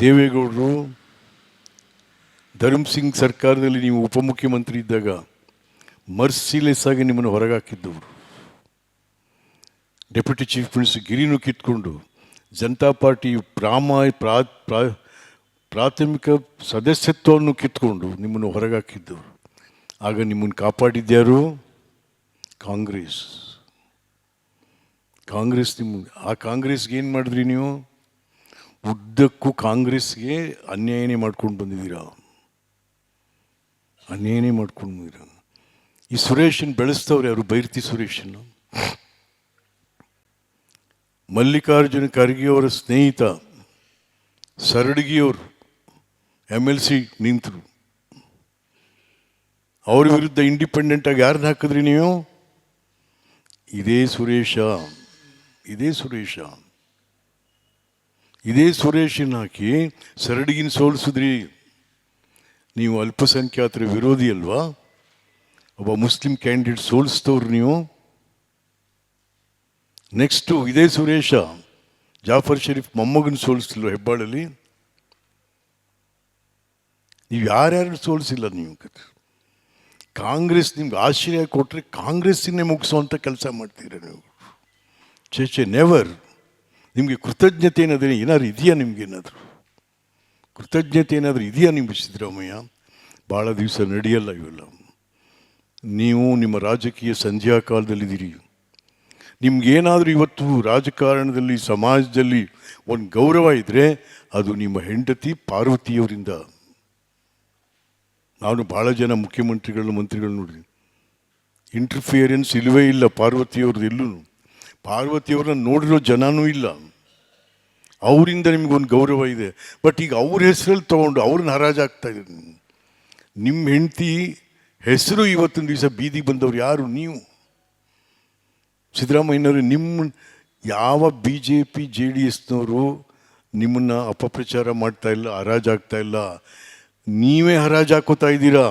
ದೇವೇಗೌಡರು, ಧರ್ಮ್ ಸಿಂಗ್ ಸರ್ಕಾರದಲ್ಲಿ ನೀವು ಉಪಮುಖ್ಯಮಂತ್ರಿ ಇದ್ದಾಗ ಮರ್ಸಿಲೆಸ್ ಆಗಿ ನಿಮ್ಮನ್ನು ಹೊರಗಾಕಿದ್ದವರು. ಡೆಪ್ಯೂಟಿ ಚೀಫ್ ಮಿನಿಸ್ಟರ್ ಗಿರಿನೂ ಕಿತ್ಕೊಂಡು ಜನತಾ ಪಾರ್ಟಿ ಪ್ರಾಮ, ಪ್ರಾ, ಪ್ರಾ- ಪ್ರಾಥಮಿಕ ಸದಸ್ಯತ್ವವನ್ನು ಕಿತ್ಕೊಂಡು ನಿಮ್ಮನ್ನು ಹೊರಗಾಕಿದ್ದವರು. ಆಗ ನಿಮ್ಮನ್ನು ಕಾಪಾಡಿದ್ಯಾರು ಕಾಂಗ್ರೆಸ್. ಕಾಂಗ್ರೆಸ್ ನಿಮ್ಮ, ಆ ಕಾಂಗ್ರೆಸ್ಗೆ ಏನು ಮಾಡಿದ್ರಿ ನೀವು? ಉದ್ದಕ್ಕೂ ಕಾಂಗ್ರೆಸ್ಗೆ ಅನ್ಯಾಯನೇ ಮಾಡ್ಕೊಂಡು ಬಂದಿದ್ದೀರಾ? ಅನ್ಯಾಯನೇ ಮಾಡ್ಕೊಂಡು ಬಂದಿದ್ದೀರಾ? ಈ ಸುರೇಶನ್ ಬೆಳೆಸ್ತವ್ರೆ ಅವರು ಬೈರ್ತಿ ಸುರೇಶನ್. ಮಲ್ಲಿಕಾರ್ಜುನ ಖರ್ಗೆ ಅವರ ಸ್ನೇಹಿತ, ಸರಡಗಿಯವರು ಎಂ ಎಲ್ ಸಿ ನಿಂತರು. ಅವ್ರ ವಿರುದ್ಧ ಇಂಡಿಪೆಂಡೆಂಟ್ ಆಗಿ ಯಾರನ್ನ ಹಾಕಿದ್ರಿ ನೀವು? ಇದೇ ಸುರೇಶ. ಇದೇ ಸುರೇಶ. ಇದೇ ಸುರೇಶನ್ ಹಾಕಿ ಸರಡಿಗಿನ ಸೋಲಿಸಿದ್ರಿ. ನೀವು ಅಲ್ಪಸಂಖ್ಯಾತರ ವಿರೋಧಿ ಅಲ್ವಾ? ಒಬ್ಬ ಮುಸ್ಲಿಂ ಕ್ಯಾಂಡಿಡೇಟ್ ಸೋಲಿಸ್ತವ್ರು ನೀವು. ನೆಕ್ಸ್ಟು ಇದೇ ಸುರೇಶ, ಜಾಫರ್ ಶರೀಫ್ ಮೊಮ್ಮಗನ ಸೋಲಿಸ್ತಿಲ್ವ ಹೆಬ್ಬಾಳಲ್ಲಿ? ನೀವು ಯಾರ್ಯಾರು ಸೋಲಿಸಿಲ್ಲ ನೀವು ಕಾಂಗ್ರೆಸ್ ನಿಮ್ಗೆ ಆಶ್ರಯ ಕೊಟ್ಟರೆ ಕಾಂಗ್ರೆಸ್ಸಿನೇ ಮುಗಿಸುವಂಥ ಕೆಲಸ ಮಾಡ್ತೀರ ನೀವು? ಚೇ ಚೇ ನೆವರ್ ನಿಮಗೆ ಕೃತಜ್ಞತೆ ಏನಾದರೂ ಏನಾದ್ರು ಇದೆಯಾ ನಿಮ್ಗೆ ಏನಾದರೂ? ಕೃತಜ್ಞತೆ ಏನಾದರೂ ಇದೆಯಾ ನಿಮ್ಮ ಸಿದ್ದರಾಮಯ್ಯ? ಭಾಳ ದಿವಸ ನಡೆಯಲ್ಲ ಇವೆಲ್ಲ. ನೀವು ನಿಮ್ಮ ರಾಜಕೀಯ ಸಂಧ್ಯಾ ಕಾಲದಲ್ಲಿದ್ದೀರಿ. ನಿಮಗೇನಾದರೂ ಇವತ್ತು ರಾಜಕಾರಣದಲ್ಲಿ, ಸಮಾಜದಲ್ಲಿ ಒಂದು ಗೌರವ ಇದ್ದರೆ ಅದು ನಿಮ್ಮ ಹೆಂಡತಿ ಪಾರ್ವತಿಯವರಿಂದ. ನಾನು ಭಾಳ ಜನ ಮುಖ್ಯಮಂತ್ರಿಗಳು ಮಂತ್ರಿಗಳು ನೋಡಿದ್ದೀನಿ. ಇಂಟರ್ಫಿಯರೆನ್ಸ್ ಇಲ್ಲವೇ ಇಲ್ಲ ಪಾರ್ವತಿಯವ್ರದ್ದು ಎಲ್ಲೂ ಪಾರ್ವತಿಯವ್ರನ್ನ ನೋಡಿರೋ ಜನನೂ ಇಲ್ಲ. ಅವರಿಂದ ನಿಮಗೊಂದು ಗೌರವ ಇದೆ. ಬಟ್ ಈಗ ಅವ್ರ ಹೆಸರಲ್ಲಿ ತೊಗೊಂಡು ಅವ್ರನ್ನ ಹರಾಜಾಗ್ತಾ ಇದ್ದೀನಿ. ನಿಮ್ಮ ಹೆಂಡತಿ ಹೆಸರು ಇವತ್ತಿನ ದಿವಸ ಬೀದಿಗೆ ಬಂದವ್ರು ಯಾರು? ನೀವು. ಸಿದ್ದರಾಮಯ್ಯನವರು ನಿಮ್ಮ ಯಾವ B J P J D ಎಸ್ನವರು ನಿಮ್ಮನ್ನು ಅಪಪ್ರಚಾರ ಮಾಡ್ತಾ ಇಲ್ಲ ಹರಾಜಾಗ್ತಾ ಇಲ್ಲ, ನೀವೇ ಹರಾಜು ಹಾಕೋತಾ ಇದ್ದೀರಾ?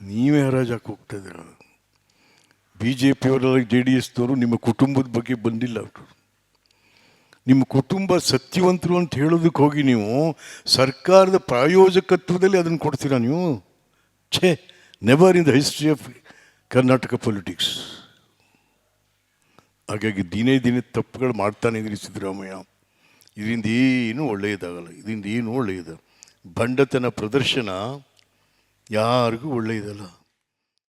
ನೀವೇ ಹರಾಜು ಹಾಕಿ ಹೋಗ್ತಾ ಇದ್ದೀರಾ? ಬಿ ಜೆ ಪಿಯವರಲ್ಲಿ ಜೆ ಡಿ ಎಸ್ನವರು ನಿಮ್ಮ ಕುಟುಂಬದ ಬಗ್ಗೆ ಬಂದಿಲ್ಲ ಅವರು. ನಿಮ್ಮ ಕುಟುಂಬ ಸತ್ಯವಂತರು ಅಂತ ಹೇಳೋದಕ್ಕೆ ಹೋಗಿ ನೀವು ಸರ್ಕಾರದ ಪ್ರಾಯೋಜಕತ್ವದಲ್ಲಿ ಅದನ್ನು ಕೊಡ್ತೀರಾ ನೀವು? ಛೇ never in the history of Karnataka politics ಹಾಗಾಗಿ ದಿನೇ ದಿನೇ ತಪ್ಪುಗಳು ಮಾಡ್ತಾನೆ ಇದ್ರಿ ಸಿದ್ದರಾಮಯ್ಯ. ಇದರಿಂದ ಏನೂ ಒಳ್ಳೆಯದಾಗಲ್ಲ, ಇದರಿಂದ ಏನೂ ಒಳ್ಳೆಯದ? ಬಂಡತನ ಪ್ರದರ್ಶನ ಯಾರಿಗೂ ಒಳ್ಳೆಯದಲ್ಲ.